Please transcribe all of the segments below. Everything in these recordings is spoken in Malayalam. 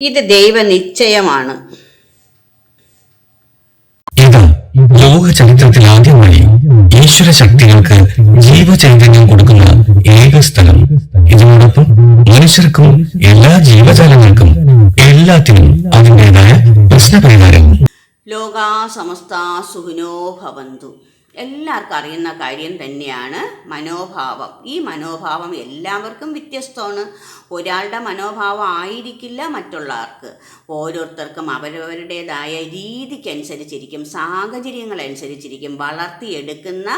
ഇത് ദൈവനിശ്ചയമാണ്. ഇത് ലോക ചരിത്രത്തിൽ ആദ്യമായി ഈശ്വര ശക്തികൾക്ക് ജീവചൈതന്യം കൊടുക്കുന്ന ഏക സ്ഥലം. ഇതിനോടൊപ്പം മനുഷ്യർക്കും എല്ലാ ജീവജാലങ്ങൾക്കും എല്ലാത്തിനും അതിന്റെതായ പ്രശ്നപരിഹാരവും. ലോകാ സമസ്ത സുഖിനോ ഭവന്തു. എല്ലാവർക്കും അറിയുന്ന കാര്യം തന്നെയാണ് മനോഭാവം. ഈ മനോഭാവം എല്ലാവർക്കും വ്യത്യസ്തമാണ്. ഒരാളുടെ മനോഭാവം ആയിരിക്കില്ല മറ്റുള്ളവർക്ക്. ഓരോരുത്തർക്കും അവരവരുടേതായ രീതിക്കനുസരിച്ചിരിക്കും സാഹചര്യങ്ങളനുസരിച്ചിരിക്കും വളർത്തിയെടുക്കുന്ന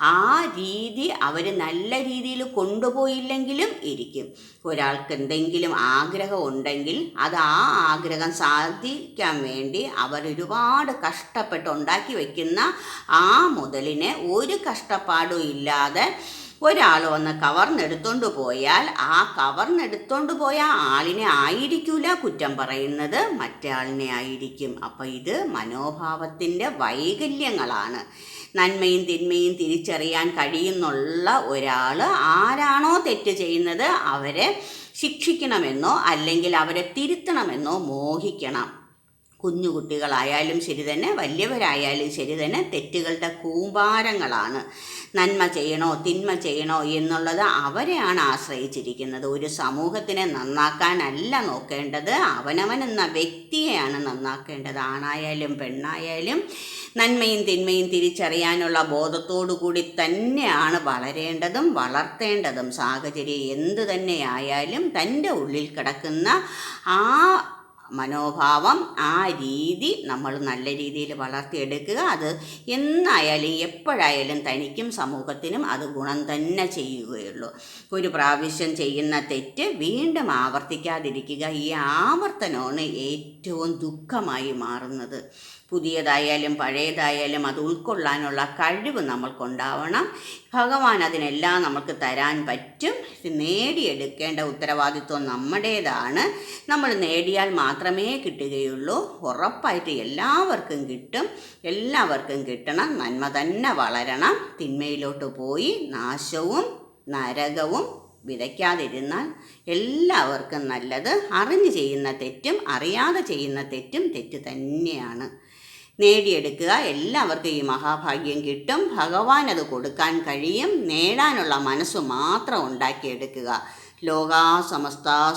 ആ രീതി അവർ നല്ല രീതിയിൽ കൊണ്ടുപോയില്ലെങ്കിലും ഇരിക്കും. ഒരാൾക്ക് എന്തെങ്കിലും ആഗ്രഹം ഉണ്ടെങ്കിൽ അത് ആ ആഗ്രഹം സാധിക്കാൻ വേണ്ടി അവർ ഒരുപാട് കഷ്ടപ്പെട്ട് ഉണ്ടാക്കി വയ്ക്കുന്ന ആ മുതലിനെ ഒരു കഷ്ടപ്പാടും ഇല്ലാതെ ഒരാൾ വന്ന് കവർന്നെടുത്തോണ്ട് പോയാൽ ആ കവർന്നെടുത്തോണ്ട് പോയ ആളിനെ ആയിരിക്കൂല കുറ്റം പറയുന്നത്. മറ്റേ ആളിനെ ആയിരിക്കും. അപ്പം ഇത് മനോഭാവത്തിന്റെ വൈകല്യങ്ങളാണ്. നന്മയും തിന്മയും തിരിച്ചറിയാൻ കഴിയുന്നുള്ള ഒരാൾ ആരാണോ തെറ്റ് ചെയ്യുന്നത് അവരെ ശിക്ഷിക്കണമെന്നോ അല്ലെങ്കിൽ അവരെ തിരുത്തണമെന്നോ മോഹിക്കണം. കുഞ്ഞു കുട്ടികളായാലും ശരി തന്നെ വലിയവരായാലും ശരി തന്നെ തെറ്റുകളുടെ കൂമ്പാരങ്ങളാണ്. നന്മ ചെയ്യണോ തിന്മ ചെയ്യണോ എന്നുള്ളത് അവരെയാണ് ആശ്രയിച്ചിരിക്കുന്നത്. ഒരു സമൂഹത്തിനെ നന്നാക്കാനല്ല നോക്കേണ്ടത് അവനവൻ എന്ന വ്യക്തിയെയാണ് നന്നാക്കേണ്ടത്. ആണായാലും പെണ്ണായാലും നന്മയും തിന്മയും തിരിച്ചറിയാനുള്ള ബോധത്തോടു കൂടി തന്നെയാണ് വളരേണ്ടതും വളർത്തേണ്ടതും. സാഹചര്യം എന്തു തന്നെയായാലും തന്റെ ഉള്ളിൽ കിടക്കുന്ന ആ മനോഭാവം ആ രീതി നമ്മൾ നല്ല രീതിയിൽ വളർത്തിയെടുക്കുക. അത് എന്നായാലും എപ്പോഴായാലും തനിക്കും സമൂഹത്തിനും അത് ഗുണം തന്നെ ചെയ്യുകയുള്ളൂ. ഒരു പ്രാവശ്യം ചെയ്യുന്ന തെറ്റ് വീണ്ടും ആവർത്തിക്കാതിരിക്കുക ഈ ആവർത്തനമാണ് ഏറ്റവും ദുഃഖമായി മാറുന്നത്. പുതിയതായാലും പഴയതായാലും അത് ഉൾക്കൊള്ളാനുള്ള കഴിവ് നമ്മൾക്കുണ്ടാവണം. ഭഗവാൻ അതിനെല്ലാം നമുക്ക് തരാൻ പറ്റും. നേടിയെടുക്കേണ്ട ഉത്തരവാദിത്വം നമ്മുടേതാണ്. നമ്മൾ നേടിയാൽ മാത്രമേ കിട്ടുകയുള്ളൂ. ഉറപ്പായിട്ട് എല്ലാവർക്കും കിട്ടും. എല്ലാവർക്കും കിട്ടണം. നന്മ തന്നെ വളരണം. തിന്മയിലോട്ട് പോയി നാശവും നരകവും വിതയ്ക്കാതിരുന്നാൽ എല്ലാവർക്കും നല്ലത്. അറിഞ്ഞു ചെയ്യുന്ന തെറ്റും അറിയാതെ ചെയ്യുന്ന തെറ്റും തെറ്റ് തന്നെയാണ്. നേടിയെടുക്കുക. എല്ലാവർക്കും ഈ മഹാഭാഗ്യം കിട്ടും. ഭഗവാൻ അത് കൊടുക്കാൻ കഴിയും. നേടാനുള്ള മനസ്സ് മാത്രം ഉണ്ടാക്കിയെടുക്കുക. ലോകാ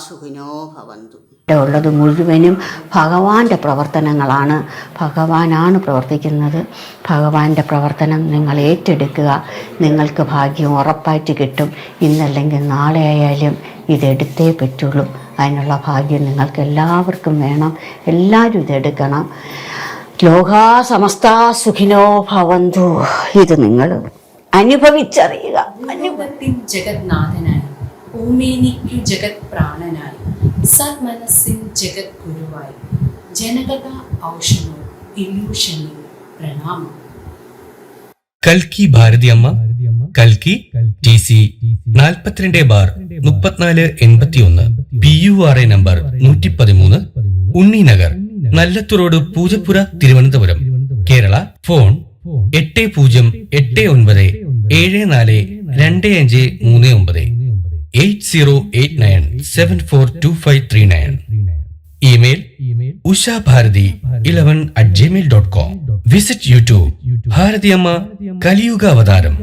സുഖിനോ ഭവന്തു. ഉള്ളത് മുഴുവനും ഭഗവാന്റെ പ്രവർത്തനങ്ങളാണ്. ഭഗവാനാണ് പ്രവർത്തിക്കുന്നത്. ഭഗവാന്റെ പ്രവർത്തനം നിങ്ങൾ ഏറ്റെടുക്കുക. നിങ്ങൾക്ക് ഭാഗ്യം ഉറപ്പായിട്ട് കിട്ടും. ഇന്നല്ലെങ്കിൽ നാളെ ആയാലും ഇതെടുത്തേ പറ്റുള്ളൂ. അതിനുള്ള ഭാഗ്യം നിങ്ങൾക്ക് എല്ലാവർക്കും വേണം. എല്ലാവരും ഇതെടുക്കണം. ലോകാ സമസ്ത സുഖിനോ ഭവന്തു. ഇത് നിങ്ങൾ അനുഭവിച്ചറിയുക. അനുഭവത്തിൻ ജഗത്നാഥനായി ഭൂമേനിക്കു ജഗത് പ്രാണനായി സന്മനസ്സിൻ ജഗത് ഗുരുവായി ജനകഥ ഔഷണോ ഇല്യൂഷനിൽ പ്രണാമം. കൽക്കി ഭാരതിയമ്മ കൽക്കി ടി സി നാൽപ്പത്തിരണ്ട് ബാർ മുപ്പത്തിനാല് എൺപത്തിയൊന്ന് P you are A number നൂറ്റി പതിമൂന്ന് ഉണ്ണി നഗർ. നല്ലത്തു റോഡ് പൂജപ്പുര തിരുവനന്തപുരം. കേരള ഫോൺ എട്ട് പൂജ്യം എട്ട് ഒൻപത് ഏഴ് നാല് രണ്ട് അഞ്ച് മൂന്ന് ഒമ്പത്. Eight zero eight nine seven four two five three nine. Email Usha Bharathi eleven at Gmail dot com visit YouTube. Bharathiyamma കലിയുഗ അവതാരം